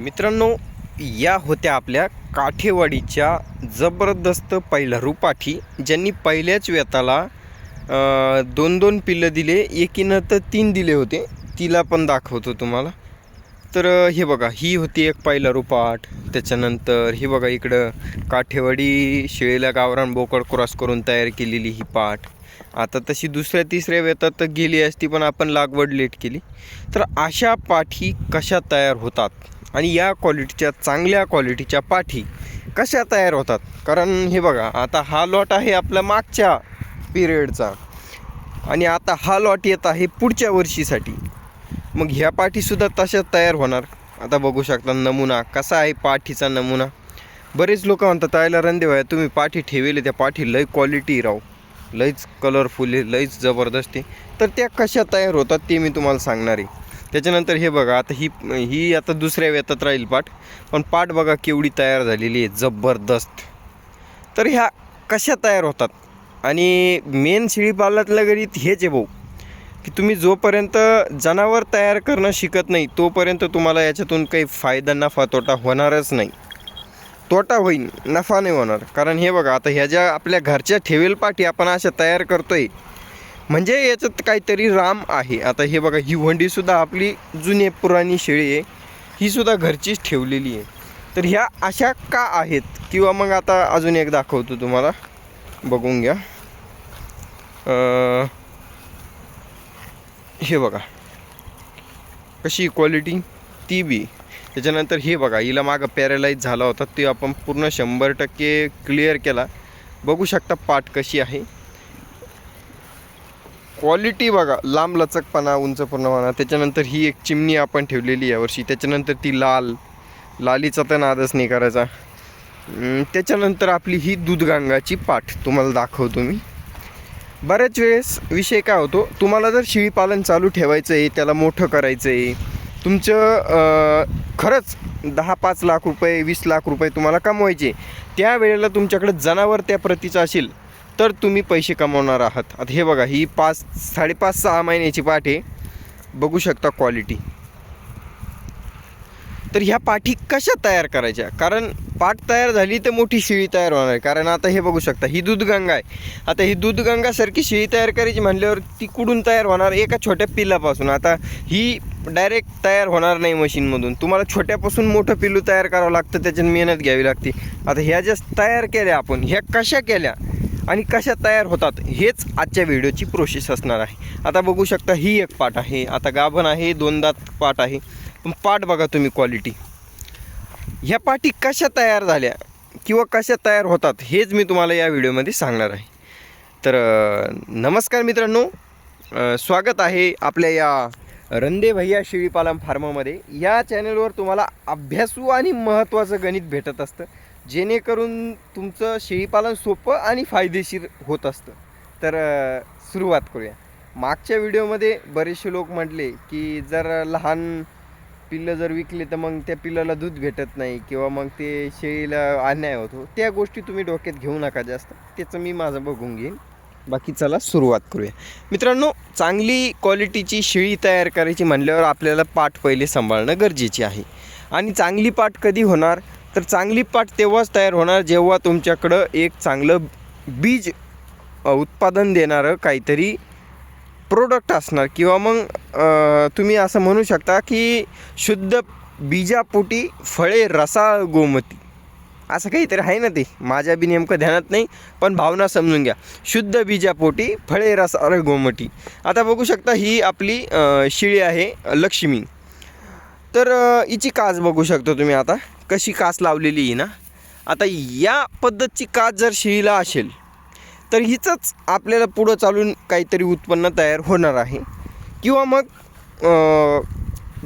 मित्रांनो या होत्या आपल्या काठेवाडीच्या जबरदस्त पहिलारू पाठी ज्यांनी पहिल्याच वेताला दोन दोन पिल्लं दिले एकीनं तर तीन दिले होते. तिला पण दाखवतो तुम्हाला. तर हे बघा ही होती एक पहिलारू पाठ त्याच्यानंतर हे बघा इकडं काठेवाडी शिळेला गावरान बोकड क्रॉस करून तयार केलेली ही पाठ. आता तशी दुसऱ्या तिसऱ्या वेतात तर गेली असती पण आपण लागवड लेट केली. तर अशा पाठी कशा तयार होतात? आणि या क्वालिटीच्या चांगल्या क्वालिटीच्या पाठी कशा तयार होतात? कारण हे बघा आता हा लॉट आहे आपल्या मागच्या पिरियडचा आणि आता हा लॉट येत आहे पुढच्या वर्षीसाठी. मग ह्या पाठीसुद्धा तशाच तयार होणार. आता बघू शकता नमुना कसा आहे पाठीचा नमुना. बरेच लोक म्हणतात तायला रणदेव आहे तुम्ही पाठी ठेवले त्या पाठी लय क्वालिटी राहू लईच कलरफुल आहे लईच जबरदस्त आहे. तर त्या कशा तयार होतात ते मी तुम्हाला सांगणार आहे. त्याच्यानंतर हे बघा आता ही ही आता दुसऱ्या वेतात राहील पाठ. पण पाठ बघा केवढी तयार झालेली आहे जबरदस्त. तर ह्या कशा तयार होतात? आणि मेन शेळीपालनातल्या गणित हेच आहे भाऊ की तुम्ही जोपर्यंत जनावर तयार करणं शिकत नाही तोपर्यंत तुम्हाला याच्यातून काही फायदा नफा तोटा होणारच नाही. तोटा होईल नफा नाही होणार. कारण हे बघा आता ह्या ज्या आपल्या घरच्या ठेवेल पाठी आपण अशा तयार करतोय म्हणजे याच्यात काहीतरी राम आहे. आता हे बघा ही वंडीसुद्धा आपली जुनी पुराणी शेळी आहे. हीसुद्धा घरचीच ठेवलेली आहे. तर ह्या अशा का आहेत? किंवा मग आता अजून एक दाखवतो तुम्हाला. बघून घ्या. हे बघा. कशी क्वालिटी ती बी त्याच्यानंतर हे बघा हिला मागं पॅरालाईज झाला होता. ते आपण पूर्ण शंभर टक्के क्लिअर केला. बघू शकता पाठ कशी आहे. क्वालिटी बघा लांब लचकपणा उंचपणा त्याच्यानंतर ही एक चिमणी आपण ठेवलेली यावर्षी त्याच्यानंतर ती लाल लालीचा तर नादच नाही करायचा. त्याच्यानंतर आपली ही दूधगांगाची पाठ तुम्हाला दाखवतो मी. बऱ्याच वेळेस विषय काय होतो तुम्हाला जर शेळीपालन चालू ठेवायचं आहे त्याला मोठं करायचं आहे तुमचं खरंच दहा पाच लाख रुपये वीस लाख रुपये तुम्हाला कमवायचे त्यावेळेला तुमच्याकडे जनावर त्या प्रतीचं असेल तर तुम्ही पैसे कमावणार आहात. आता हे बघा ही पाच साडेपाच सहा महिन्याची पाठ आहे. बघू शकता क्वालिटी तर ह्या पाठी कशा तयार करायच्या? कारण पाठ तयार झाली तर मोठी शिळी तयार होणार आहे. कारण आता हे बघू शकता ही दूधगंगा आहे. आता ही दूधगंगासारखी शिळी तयार करायची म्हणल्यावर ती कुठून तयार होणार एका छोट्या पिल्लापासून आता ही डायरेक्ट तयार होणार नाही मशीनमधून तुम्हाला छोट्यापासून मोठं पिल्लू तयार करावं लागतं त्याच्यात मेहनत घ्यावी लागते. आता ह्या ज्या तयार केल्या आपण ह्या कशा केल्या? आणि कशा तयार होतात हेच आजच्या व्हिडिओची प्रोसेस असणार आहे. आता बघू शकता ही एक पाट आहे. आता गाभण आहे दोन दात पाठ आहे. पण पाठ बघा तुम्ही क्वालिटी ह्या पाठी कशा तयार झाल्या किंवा कशा तयार होतात हेच मी तुम्हाला या व्हिडिओमध्ये सांगणार आहे. तर नमस्कार मित्रांनो. स्वागत आहे आपल्या या रंदे भैया शेळीपालन फार्मामध्ये या चॅनलवर तुम्हाला अभ्यासू आणि महत्त्वाचं गणित भेटत असतं. जेणेकरून तुमचं शेळीपालन सोपं आणि फायदेशीर होत असतं. तर सुरुवात करूया. मागच्या व्हिडिओमध्ये बरेचसे लोक म्हटले की जर लहान पिल्लं जर विकले तर मग त्या पिल्लाला दूध भेटत नाही किंवा मग ते शेळीला अन्याय होतो. त्या गोष्टी तुम्ही डोक्यात घेऊ नका जास्त. त्याचं मी माझं बघून घेईन. बाकी चला सुरुवात करूया. मित्रांनो चांगली क्वालिटीची शेळी तयार करायची म्हणल्यावर आपल्याला पाठ पहिले सांभाळणं गरजेचे आहे. आणि चांगली पाठ कधी होणार? तर चांगली पाठ तेव्हाच तयार होणार जेव्हा तुमच्याकडं एक चांगलं बीज उत्पादन देणारं काहीतरी प्रोडक्ट असणार. किंवा मग तुम्ही असं म्हणू शकता की शुद्ध बीजापोटी फळे रसाळ गोमती. असं काहीतरी आहे ना ते? माझ्या बी नेमकं ध्यानात नाही पण भावना समजून घ्या. शुद्ध बीजापोटी फळे रसाळ गोमटी आता बघू शकता ही आपली शिळी आहे लक्ष्मी. तर हिची कास बघू शकता तुम्ही आता. कशी कास लावलेली आहे ना? आता या पद्धतची कास जर शिळीला असेल तर हिचंच आपल्याला पुढं चालून काहीतरी उत्पन्न तयार होणार आहे. किंवा मग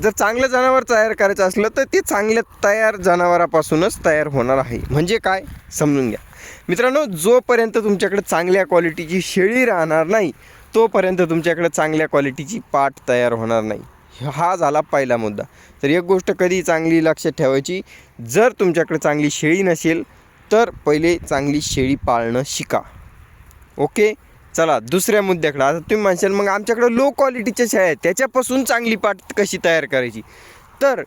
जर चांगलं जनावर तयार करायचं असलं तर ते चांगल्या तयार जनावरापासूनच तयार होणार आहे. म्हणजे काय? समजून घ्या. मित्रांनो जोपर्यंत तुमच्याकडे चांगल्या क्वालिटीची शेळी राहणार नाही तोपर्यंत तुमच्याकडे चांगल्या क्वालिटीची पाट तयार होणार नाही. हा झाला पहिला मुद्दा. तर एक गोष्ट कधी चांगली लक्षात ठेवायची जर तुमच्याकडे चांगली शेळी नसेल तर पहिले चांगली शेळी पाळणं शिका. ओके? चला दुसऱ्या मुद्द्याकडे. आता तुम्ही म्हणशाल मग आमच्याकडे लो क्वालिटीच्या शेळ्या आहेत त्याच्यापासून चांगली पाट कशी तयार करायची? तर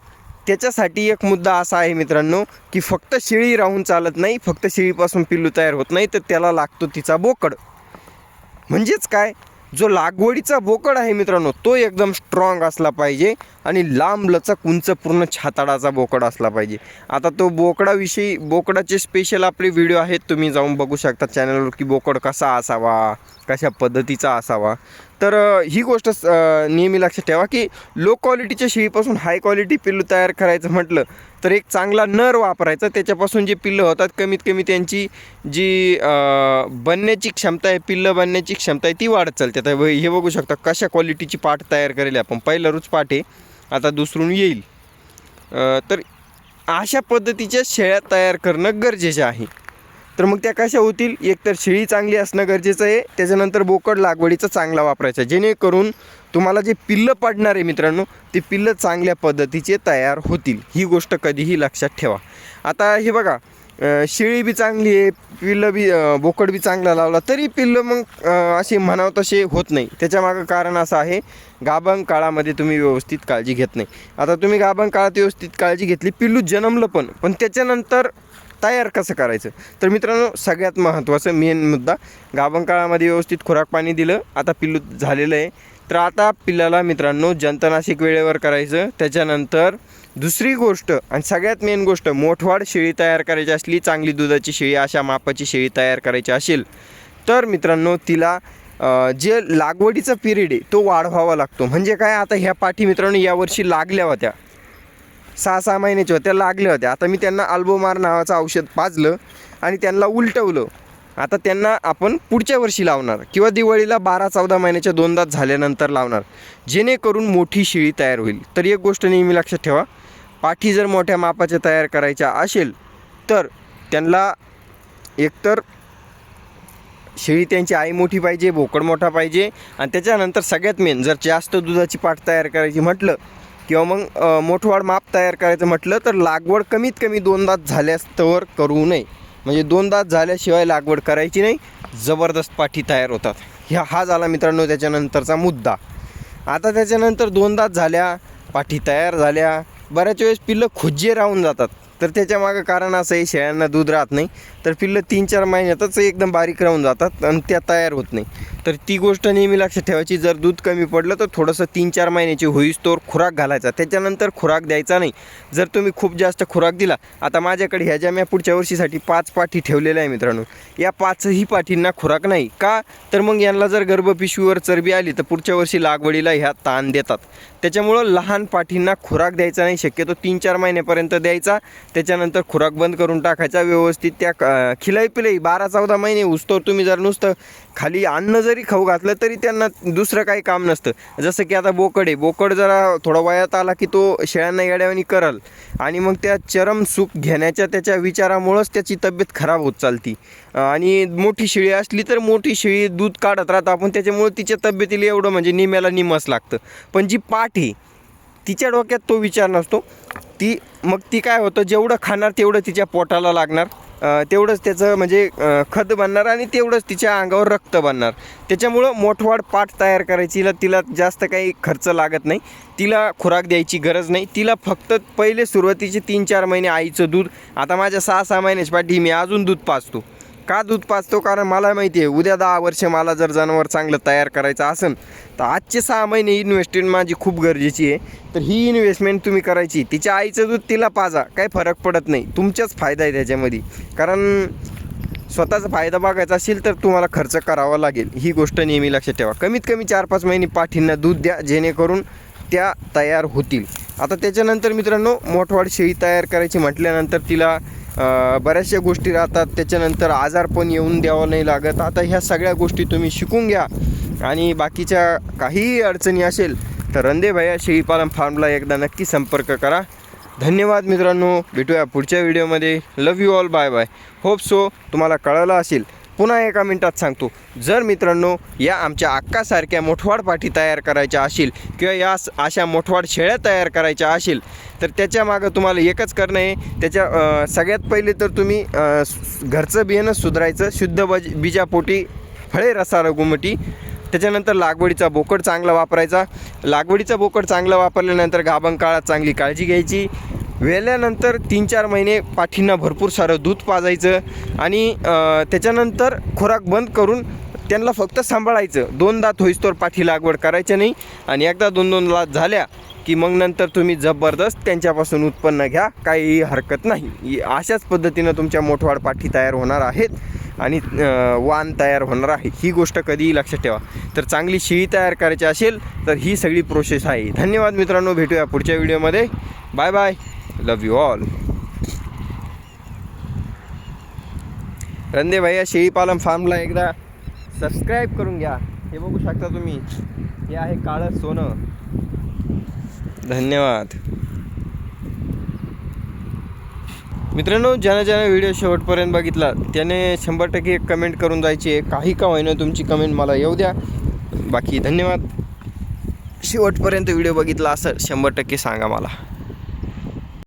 त्याच्यासाठी एक मुद्दा असा आहे मित्रांनो की फक्त शेळी राहून चालत नाही फक्त शेळीपासून पिल्लू तयार होत नाही तर त्याला लागतो तिचा बोकड. म्हणजेच काय? जो लागवडीचा बोकड आहे मित्रांनो तो एकदम स्ट्रॉंग असला पाहिजे आणि लांब लचक उंच पूर्ण छाताडाचा बोकड असला पाहिजे. आता तो बोकडाविषयी बोकडाचे स्पेशल आपले व्हिडिओ आहेत तुम्ही जाऊन बघू शकता चॅनलवर की बोकड कसा असावा कशा पद्धतीचा असावा. तर ही गोष्ट नेहमी लक्षात ठेवा की लो क्वालिटीच्या शेळीपासून हाय क्वालिटी पिल्लू तयार करायचं म्हटलं तर एक चांगला नर वापरायचा. त्याच्यापासून जे पिल्लं होतात कमीत कमी त्यांची जी बनण्याची क्षमता आहे पिल्लं बनण्याची क्षमता आहे ती वाढत चालते. आता व- हे बघू शकता कशा क्वालिटीची पाट तयार करेल आपण. पहिला रोज पाट आहे आता दुसरून येईल. तर अशा पद्धतीच्या शेळ्या तयार करणं गरजेचे आहे. तर मग त्या कशा होतील? एकतर शेळी चांगली असणं गरजेचं आहे. त्याच्यानंतर बोकड लागवडीचा चांगला वापरायचा जेणेकरून तुम्हाला जे पिल्लं पडणार आहे मित्रांनो ते पिल्लं चांगल्या पद्धतीचे तयार होतील. ही गोष्ट कधीही लक्षात ठेवा. आता हे बघा शिळी शेळी बी चांगली आहे पिल्लं बी बोकड बी चांगला लावला तरी पिल्लं मग असे म्हणावं तसे होत नाही. त्याच्यामागं कारण असं आहे गाभण काळामध्ये तुम्ही व्यवस्थित काळजी घेत नाही. आता तुम्ही गाभण काळात व्यवस्थित काळजी घेतली पिल्लू जन्मलं पण. पण त्याच्यानंतर तयार कसं करायचं? तर मित्रांनो सगळ्यात महत्त्वाचं मेन मुद्दा गाभण काळामध्ये व्यवस्थित खुराक पाणी दिलं आता पिल्लू झालेलं आहे. तर आता पिल्लाला मित्रांनो जंतनाशिक वेळेवर करायचं. त्याच्यानंतर दुसरी गोष्ट आणि सगळ्यात मेन गोष्ट मोठवाड शेळी तयार करायची असली चांगली दुधाची शेळी अशा मापाची शेळी तयार करायची असेल तर मित्रांनो तिला जे लागवडीचा पिरियड आहे तो वाढवावा लागतो. म्हणजे काय आता ह्या पाठी मित्रांनो यावर्षी लागल्या होत्या. सहा सहा महिन्याच्या होत्या लागल्या होत्या. आता मी त्यांना अल्बोमार नावाचं औषध पाजलं आणि त्यांना उलटवलं. आता त्यांना आपण पुढच्या वर्षी लावणार किंवा दिवाळीला बारा चौदा महिन्याच्या दोनदा झाल्यानंतर लावणार. जेणेकरून मोठी शेळी तयार होईल. तर एक गोष्ट नेहमी लक्षात ठेवा. पाठी जर मोठ्या मापाच्या तयार करायच्या असेल तर त्यांना एकतर शेळी त्यांची आई मोठी पाहिजे बोकड मोठा पाहिजे आणि त्याच्यानंतर सगळ्यात मेन जर जास्त दुधाची पाठ तयार करायची म्हटलं किंवा मग मोठवाड माप तयार करायचं म्हटलं तर लागवड कमीत कमी दोन दात झाल्यास्तवर करू नये. म्हणजे दोन दात झाल्याशिवाय लागवड करायची नाही जबरदस्त पाठी तयार होतात. ह्या हा झाला मित्रांनो त्याच्यानंतरचा मुद्दा. आता त्याच्यानंतर दोन दात झाल्या पाठी तयार झाल्या बऱ्याच वेळेस पिल्लं खुज्जे राहून जातात. तर त्याच्यामागं कारण असं आहे शेळ्यांना दूध राहत नाही. तर पिल्लं तीन चार महिन्यातच एकदम बारीक राहून जातात आणि त्या तयार होत नाही. तर ती गोष्ट नेहमी लक्षात ठेवायची जर दूध कमी पडलं तर थोडंसं तीन चार महिन्याची होईस खुराक घालायचा. त्याच्यानंतर खुराक द्यायचा नाही. जर तुम्ही खूप जास्त खुराक दिला आता माझ्याकडे ह्या ज्या मी पुढच्या वर्षीसाठी पाच पाठी ठेवलेल्या आहे मित्रांनो या पाचही पाठींना खुराक नाही. का? तर मग यांना जर गर्भपिशवीवर चरबी आली तर पुढच्या वर्षी लागवडीला ह्या ताण देतात. त्याच्यामुळं लहान पाठींना खुराक द्यायचा नाही. शक्यतो तीन चार महिन्यापर्यंत द्यायचा. त्याच्यानंतर खुराक बंद करून टाकायचा. व्यवस्थित त्या खिलाई पिलाई बारा चौदा महिने उसतो तुम्ही जर नुसतं खाली अन्न जरी खाऊ घातलं तरी त्यांना दुसरं काही काम नसतं. जसं की आता बोकड आहे. बोकड जरा थोडा वयात आला की तो शेळ्यांना येड्यावानी करल. आणि मग त्या चरम सुख घेण्याच्या त्याच्या विचारामुळंच त्याची तब्येत खराब होत चालती. आणि मोठी शेळी असली तर मोठी शेळी दूध काढत राहतं. आपण त्याच्यामुळे तिच्या तब्येतीला एवढं म्हणजे निम्याला निमस लागतं. पण जी पाठ आहे तिच्या डोक्यात तो विचार नसतो. ती मग ती काय होतं? जेवढं खाणार तेवढं तिच्या पोटाला लागणार. तेवढंच त्याचं म्हणजे खत बनणार आणि तेवढंच तिच्या अंगावर रक्त बनणार. त्याच्यामुळं मोठवाड पाठ तयार करायची तिला तिला जास्त काही खर्च लागत नाही. तिला खुराक द्यायची गरज नाही. तिला फक्त पहिले सुरुवातीचे तीन चार महिने आईचं दूध. आता माझ्या सहा सहा महिन्याची पाठी मी अजून दूध पाजतो. का दूध पाजतो कारण मला माहिती आहे उद्या दहा वर्ष मला जर जनावर चांगलं तयार करायचं असेल तर आजचे सहा महिने इन्व्हेस्टमेंट माझी खूप गरजेची आहे. तर ही इन्व्हेस्टमेंट तुम्ही करायची तिच्या आईचं दूध तिला पाजा काही फरक पडत नाही. तुमचाच फायदा आहे त्याच्यामध्ये. कारण स्वतःचा फायदा बघायचा असेल तर तुम्हाला खर्च करावा लागेल. ही गोष्ट नेहमी लक्षात ठेवा. कमीत कमी चार पाच महिने पाठींना दूध द्या जेणेकरून त्या तयार होतील. आता त्याच्यानंतर मित्रांनो मोठवाड शेळी तयार करायची म्हटल्यानंतर तिला बऱ्याचशा गोष्टी राहतात. त्याच्यानंतर आजार पण येऊन द्यावं नाही लागत. आता ह्या सगळ्या गोष्टी तुम्ही शिकून घ्या. आणि बाकीच्या काहीही अडचणी असेल तर रंदे भैया शेळीपालन फार्मला एकदा नक्की संपर्क करा. धन्यवाद मित्रांनो. भेटूया पुढच्या व्हिडिओमध्ये. Love you all bye bye hope so तुम्हाला कळलं असेल. पुन्हा एका मिनटात सांगतो. जर मित्रांनो या आमच्या अक्कासारख्या मोठवाड पाठी तयार करायच्या असेल किंवा या अशा मोठवाड शेळ्या तयार करायच्या असेल तर त्याच्या मागं तुम्हाला एकच करणं आहे. त्याच्या सगळ्यात पहिले तर तुम्ही घरचं बियाणं सुधारायचं. शुद्ध बज बीजापोटी फळे रसाळ गुमटी त्याच्यानंतर लागवडीचा बोकड चांगला वापरायचा. लागवडीचा बोकड चांगला वापरल्यानंतर गाभण काळात चांगली काळजी घ्यायची. वेल्यानंतर तीन चार महिने पाठींना भरपूर सारं दूध पाजायचं आणि त्याच्यानंतर खुराक बंद करून त्यांना फक्त सांभाळायचं. दोन दात होईस्तोवर पाठी लागवड करायचं नाही आणि एकदा दोन दोन दात झाल्या की मग नंतर तुम्ही जबरदस्त त्यांच्यापासून उत्पन्न घ्या काही हरकत नाही. अशाच पद्धतीनं तुमच्या मोठवाड पाठी तयार होणार आहेत आणि वान वाण तयार होणार आहे. ही गोष्ट कधीही लक्षात ठेवा. तर चांगली शिळी तयार करायची असेल तर ही सगळी प्रोसेस आहे. धन्यवाद मित्रांनो. भेटूया पुढच्या व्हिडिओमध्ये bye bye love you all Rande भैया शेळीपालन फार्मला एकदा सबस्क्राईब करून घ्या. हे बघू शकता तुम्ही. हे आहे काळं सोनं. धन्यवाद. मित्रांनो ज्यानं ज्यानं व्हिडिओ शेवटपर्यंत बघितला त्याने शंभर टक्के एक कमेंट करून जायची आहे. काही का होईना तुमची कमेंट मला येऊ द्या. बाकी धन्यवाद. शेवटपर्यंत व्हिडिओ बघितला असं शंभर टक्के सांगा मला.